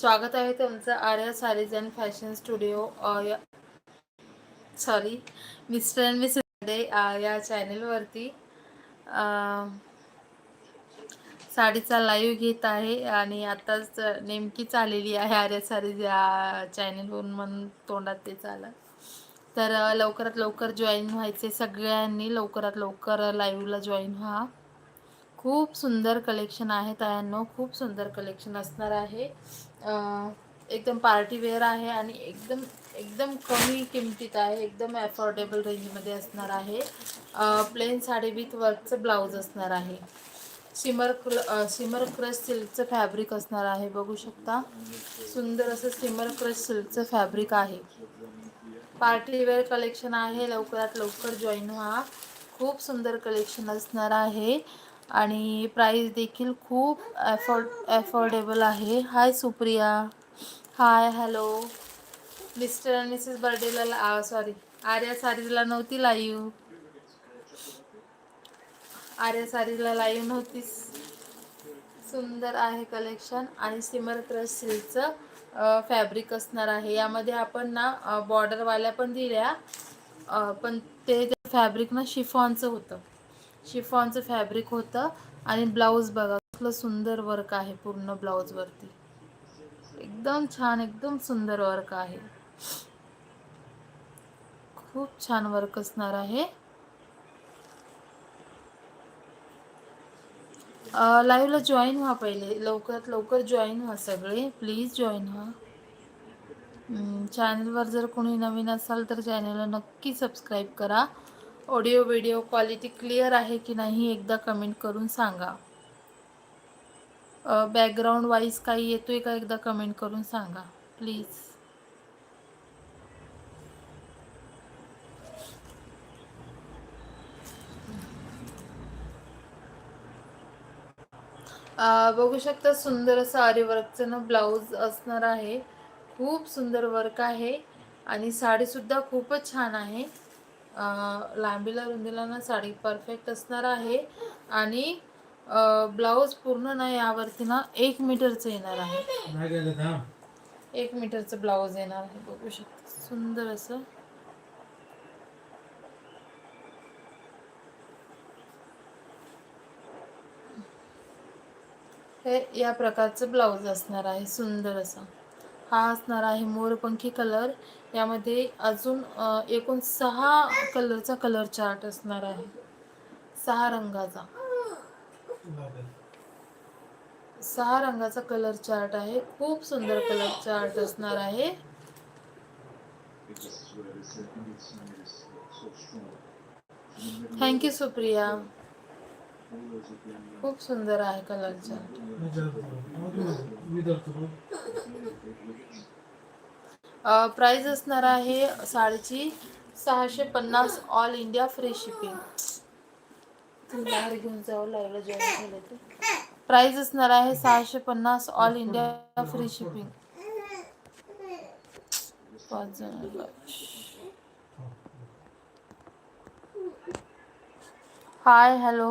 स्वागत आहे तुमचं Arya sarees and fashion studio sorry mister and miss day या चॅनेलवरती. साडीचा लाईव्ह घेत आहे आणि आताच नेमकीच आलेली आहे आर्या सारीज या चॅनेलवरून म्हणून तोंडात ते आलं तर लवकरात लवकर जॉईन व्हायचे सगळ्यांनी लवकरात लवकर लाईव्हला जॉईन व्हा. खूप सुंदर कलेक्शन आहे तायांनो खूप सुंदर कलेक्शन असणार आहे. एकदम पार्टी वेअर आहे आणि एकदम एकदम कमी किमतीत आहे एकदम अफोर्डेबल रेंजमध्ये असणार आहे. प्लेन साडी विथ वर्कचं ब्लाऊज असणार आहे. सिमर क्र सिमर क्रश सिल्कचं फॅब्रिक असणार आहे बघू शकता. सुंदर असं सिमर क्रश सिल्कचं फॅब्रिक आहे. पार्टी वेअर कलेक्शन आहे लवकरात लवकर जॉईन व्हा. खूप सुंदर कलेक्शन असणार आहे. आणि प्राईस देखील खूप ॲफोर्ड ॲफोर्डेबल आहे. Hi Supriya. Hi hello mister आणि मिसेस बर्डेला सॉरी आर्या सारीजला नव्हती लाईव्ह आर्या सारीजला लाईव्ह नव्हतीच सुंदर आहे कलेक्शन आणि सिमर क्रश सिल्कचं फॅब्रिक असणार आहे. यामध्ये आपण ना बॉर्डरवाल्या पण दिल्या. पण ते फॅब्रिक ना शिफॉनचं होतं. शिफॉनचं फॅब्रिक होतं आणि ब्लाऊज बघा कसलं सुंदर वर्क आहे पूर्ण ब्लाऊजवरती एकदम छान एकदम सुंदर वर्क आहे. खूप छान वर्क असणार आहे. लाईव्हला जॉईन व्हा पहिले. लवकरात लवकर जॉईन व्हा सगळे. प्लीज जॉईन व्हा. चॅनलवर जर कोणी नवीन असाल तर चॅनलला नक्की सबस्क्राईब करा. ऑडिओ व्हिडिओ क्वालिटी क्लिअर आहे की नाही एकदा कमेंट करून सांगा. बॅकग्राऊंड वाईज काही येतोय का एकदा कमेंट करून सांगा प्लीज बघू शकता सुंदर असं आरी वर्कचं ना ब्लाऊज असणार आहे. खूप सुंदर वर्क आहे आणि साडीसुद्धा खूपच छान आहे. लांबीला रुंदीला ना साडी परफेक्ट असणार आहे. आणि ब्लाऊज पूर्ण ना यावरती ना एक मीटरचं येणार आहे. एक मीटरचं ब्लाऊज येणार आहे. बघू शकता. सुंदर असं. हे या प्रकारचं ब्लाऊज असणार आहे. सुंदर असं. हा असणार आहे मोरपंखी कलर. यामध्ये अजून एकूण सहा कलरचा कलर चार्ट असणार आहे. सहा रंगाचा. सहा रंगाचा कलर चार्ट आहे. खूप सुंदर कलर चार्ट असणार आहे. Thank you Supriya. खूप सुंदर आहे कलरचा प्राइस असणार आहे साडीची सहाशे पन्नास ऑल इंडिया फ्री शिपिंग बाहेर घेऊन जावं लागलं जेवण झालं ते प्राइस असणार आहे सहाशे पन्नास ऑल इंडिया फ्री शिपिंग पाच जण हाय हॅलो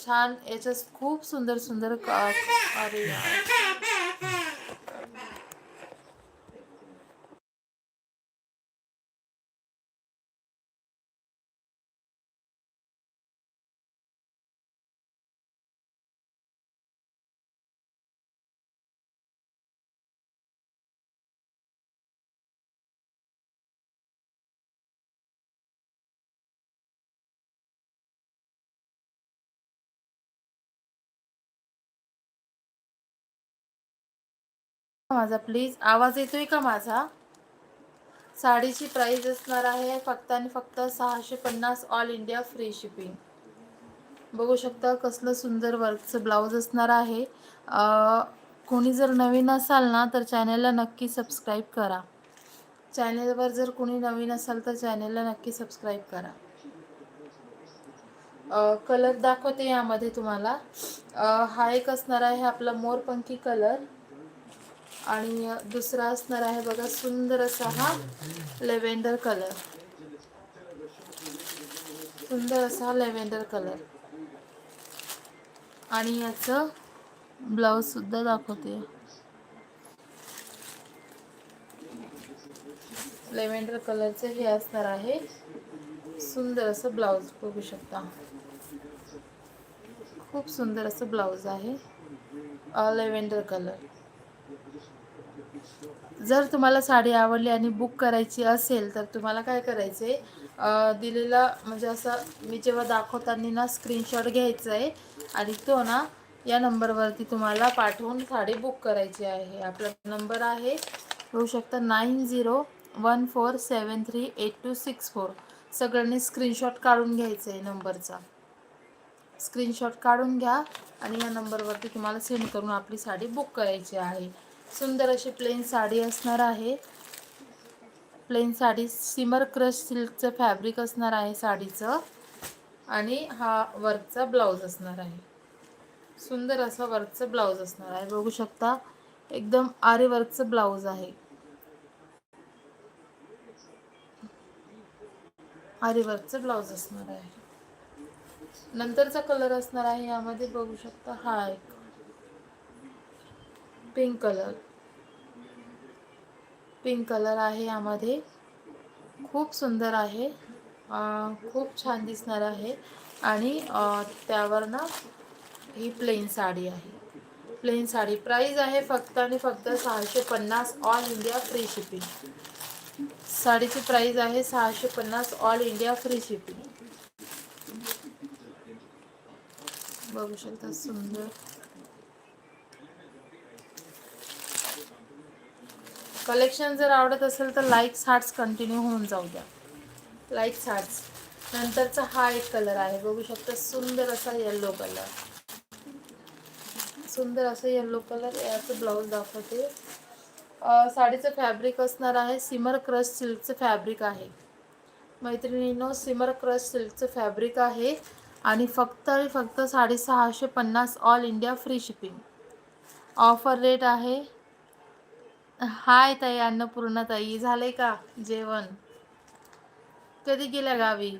छान याच्यात खूप सुंदर सुंदर क- अरे माझा प्लीज आवाज येतोय का माझा? साडीची प्राइस असणार आहे फक्त आणि फक्त सहाशे पन्नास ऑल इंडिया फ्री शिपिंग बघू शकता कसलं सुंदर वर्कचं ब्लाऊज असणार आहे. कोणी जर नवीन असाल ना तर चॅनलला नक्की सबस्क्राईब करा. चॅनलवर जर कोणी नवीन असाल तर चॅनेलला नक्की सबस्क्राईब करा. कलर दाखवते यामध्ये तुम्हाला. हा एक असणार आहे आपला मोरपंखी कलर आणि दुसरा असणार आहे बघा सुंदर असा हा लेव्हेंडर कलर सुंदर असा लेव्हेंडर कलर आणि याचं ब्लाऊज सुद्धा दाखवते. लेव्हेंडर कलरचे हे असणार आहे. सुंदर असं ब्लाऊज बघू शकता. खूप सुंदर असं ब्लाऊज आहे. लेव्हेंडर कलर जर तुम्हाला साडी आवडली आणि बुक करायची असेल तर तुम्हाला काय करायचं आहे दिलेला म्हणजे असं मी जेव्हा दाखवताना ना स्क्रीनशॉट घ्यायचा आहे आणि तो ना या नंबरवरती तुम्हाला पाठवून साडी बुक करायची आहे. आपला नंबर आहे होऊ शकता nine zero one four seven three eight two six four सगळ्यांनी स्क्रीनशॉट काढून घ्यायचं आहे नंबरचा स्क्रीनशॉट काढून घ्या आणि या नंबरवरती तुम्हाला सेंड करून आपली साडी बुक करायची आहे. सुंदर अशी प्लेन साडी असणार आहे. प्लेन साडी सिमर क्रश सिल्कचं फॅब्रिक असणार आहे साडीचं. आणि हा वर्कचा ब्लाऊज असणार आहे. सुंदर असा वर्कचं ब्लाऊज असणार आहे. बघू शकता एकदम आरी वर्कचं ब्लाऊज आहे. आरी वर्कचं ब्लाऊज असणार आहे. नंतरचा कलर असणार आहे यामध्ये बघू शकता हा एक. Pink colour. पिंक कलर आहे यामध्ये. खूप सुंदर आहे. खूप छान दिसणार आहे. आणि त्यावर ना ही प्लेन साडी आहे. प्लेन साडी. प्राईज आहे फक्त आणि फक्त सहाशे पन्नास ऑल इंडिया फ्री शिपिंग साडीची प्राईज आहे सहाशे पन्नास ऑल इंडिया फ्री शिपिंग बघू शकता सुंदर. कलेक्शन जर आवडत असेल तर लाईक्स हार्ट्स कंटिन्यू होऊन जाऊ द्या. लाईक्स हार्ट्स नंतरचा हा एक कलर आहे. बघू शकता सुंदर असा येल्लो कलर सुंदर असं येल्लो कलर याचं ब्लाऊज दाखवते. साडीचं फॅब्रिक असणार आहे. सिमर क्रश सिल्कचं फॅब्रिक आहे. मैत्रिणीनो सिमर क्रश सिल्कचं फॅब्रिक आहे. आणि फक्त आणि फक्त साडेसहाशे पन्नास all India free shipping offer rate आहे हाय ताई अन्नपूर्णा ताई. झालंय का जेवण? कधी गेल्या गावी?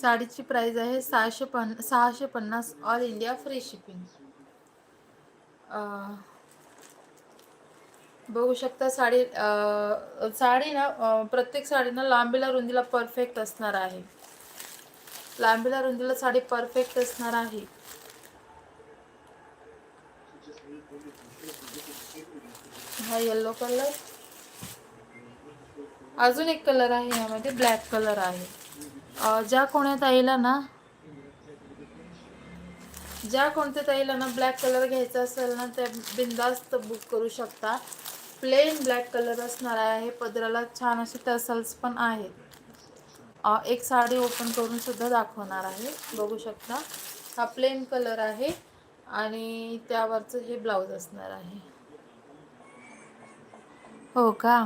साडीची प्राइस आहे सहाशे पन सहाशे पन्नास ऑल इंडिया फ्री शिपिंग बघू शकता साडी साडी ना प्रत्येक साडी ना लांबीला रुंदीला परफेक्ट असणार आहे. लांबीला रुंदीला साडी परफेक्ट असणार आहे. हा येल्लो कलर अजून एक कलर आहे यामध्ये ब्लॅक कलर आहे. ज्या कोण्या ताईला ना ज्या कोणत्या ताईला ना ब्लॅक कलर घ्यायचा असेल ना त्या बिंदास्त बुक करू शकता. प्लेन ब्लॅक कलर असणार आहे पदराला छान असे टसल्स पण आहेत. एक साडी ओपन करून सुद्धा दाखवणार आहे बघू शकता. हा प्लेन कलर आहे आणि त्यावरचं हे ब्लाऊज असणार आहे. हो का?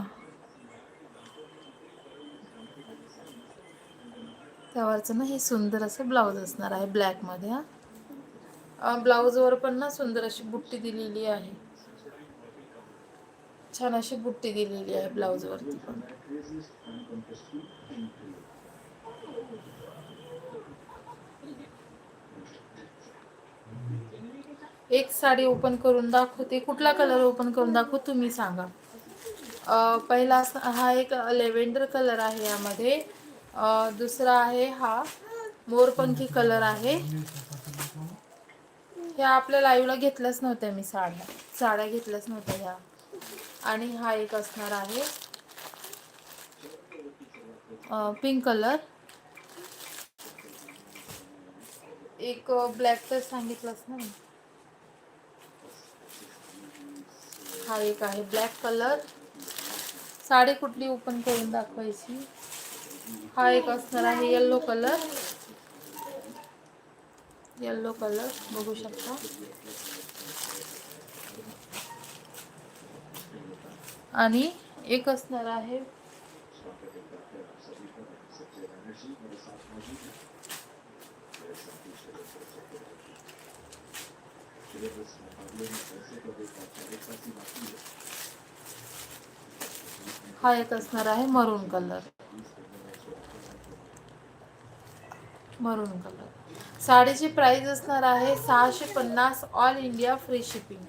त्यावरचं ना हे सुंदर असं ब्लाऊज असणार आहे ब्लॅकमध्ये हा. ब्लाऊजवर पण ना सुंदर अशी बुट्टी दिलेली आहे. छान अशी बुट्टी दिलेली आहे ब्लाऊजवरती पण. एक साडी ओपन करून दाखवते. कुठला कलर ओपन करून दाखवू? तुम्ही सांगा. पहिला हा एक लेव्हेंडर कलर आहे यामध्ये. दुसरा आहे हा मोरपंखी कलर आहे. ह्या आपल्या लाईव्हला घेतल्याच नव्हत्या मी साड्या साड्या घेतल्याच नव्हत्या ह्या. आणि हा एक असणार आहे. Pink colour. एक ब्लॅक तर सांगितलंच ना मी. हा एक आहे ब्लॅक कलर. साडी कुठली ओपन करून दाखवायची? हा एक असणार आहे येल्लो कलर येल्लो कलर बघू शकता. आणि एक असणार आहे हा एक असणार आहे मरून कलर मरून कलर साडीची प्राइस असणार आहे सहाशे पन्नास ऑल इंडिया फ्री शिपिंग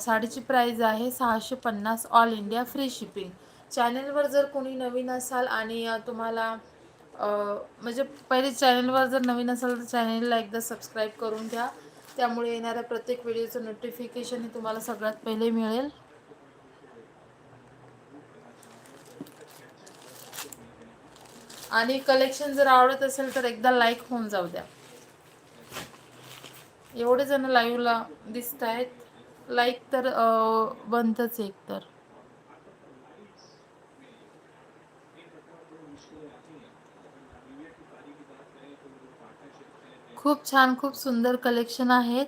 साडीची प्राइस आहे सहाशे पन्नास ऑल इंडिया फ्री शिपिंग चॅनलवर जर कोणी नवीन असाल आणि तुम्हाला म्हणजे पहिले चॅनलवर जर नवीन असाल तर चॅनलला एकदा सबस्क्राईब करून घ्या. त्यामुळे येणाऱ्या प्रत्येक व्हिडिओचं नोटिफिकेशन हे तुम्हाला सगळ्यात पहिले मिळेल. आणि कलेक्शन जर आवडत असेल तर एकदा लाईक होऊन जाऊ द्या. एवढे जण लाईव्हला दिसत आहेत. लाईक तर अं, बनतच एक तर. खूप छान खूप सुंदर कलेक्शन आहेत.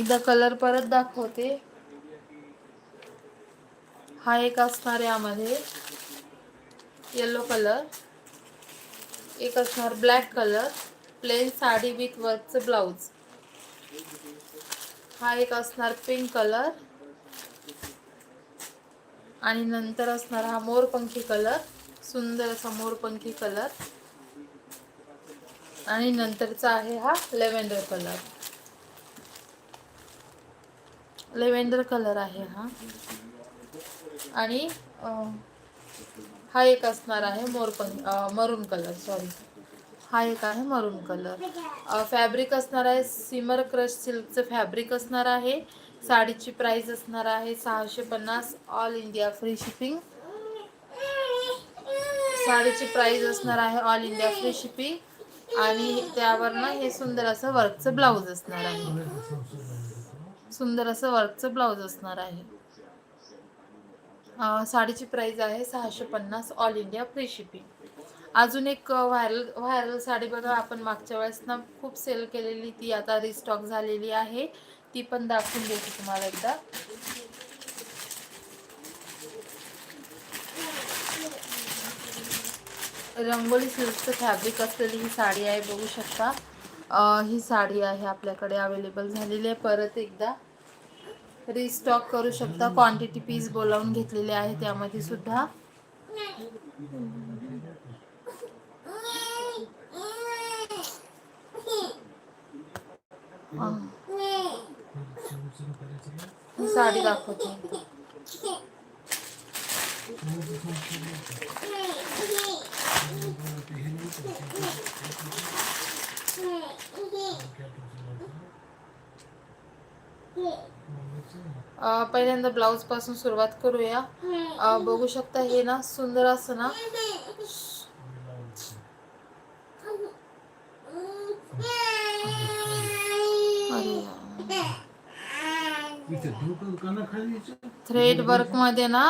एकदा कलर परत दाखवते. हा एक असणार यामध्ये येलो कलर एक असणार black colour plain sari with वर्कचं blouse हा एक असणार पिंक कलर आणि नंतर असणार हा मोरपंखी कलर सुंदर असा मोरपंखी कलर आणि नंतरचा आहे हा लेव्हेंडर कलर लेव्हेंडर कलर आहे हा. आणि हा एक असणार आहे मोरपंख मरून कलर सॉरी हा एक आहे मरून कलर. फॅब्रिक असणार आहे सिमर क्रश सिल्कचं फॅब्रिक असणार आहे. साडीची प्राइस असणार आहे सहाशे पन्नास ऑल इंडिया फ्री शिपिंग साडीची प्राइस असणार आहे ऑल इंडिया फ्री शिपिंग आणि त्यावर ना हे सुंदर असं वर्कचं ब्लाऊज असणार आहे. सुंदर असं वर्कचं ब्लाऊज असणार आहे. साडीची प्राइस आहे सहाशे पन्नास ऑल इंडिया फ्री शिपिंग अजून एक व्हायरल व्हायरल साडी बघा आपण मागच्या वेळेस ना खूप सेल केलेली ती आता रिस्टॉक झालेली आहे. ती पण दाखवून देते तुम्हाला एकदा. रंगोली सिल्कचं फॅब्रिक असलेली ही साडी आहे बघू शकता. ही साडी आहे आपल्याकडे अवेलेबल झालेली आहे. परत एकदा रिस्टॉक करू शकता. क्वांटिटी पीस बोलावून घेतलेले आहे त्यामध्ये सुद्धा. ही. साडी दाखवते. पहिल्यांदा ब्लाऊजपासून सुरुवात करूया. बघू शकता हे ना सुंदर असं ना. थ्रेड वर्कमध्ये ना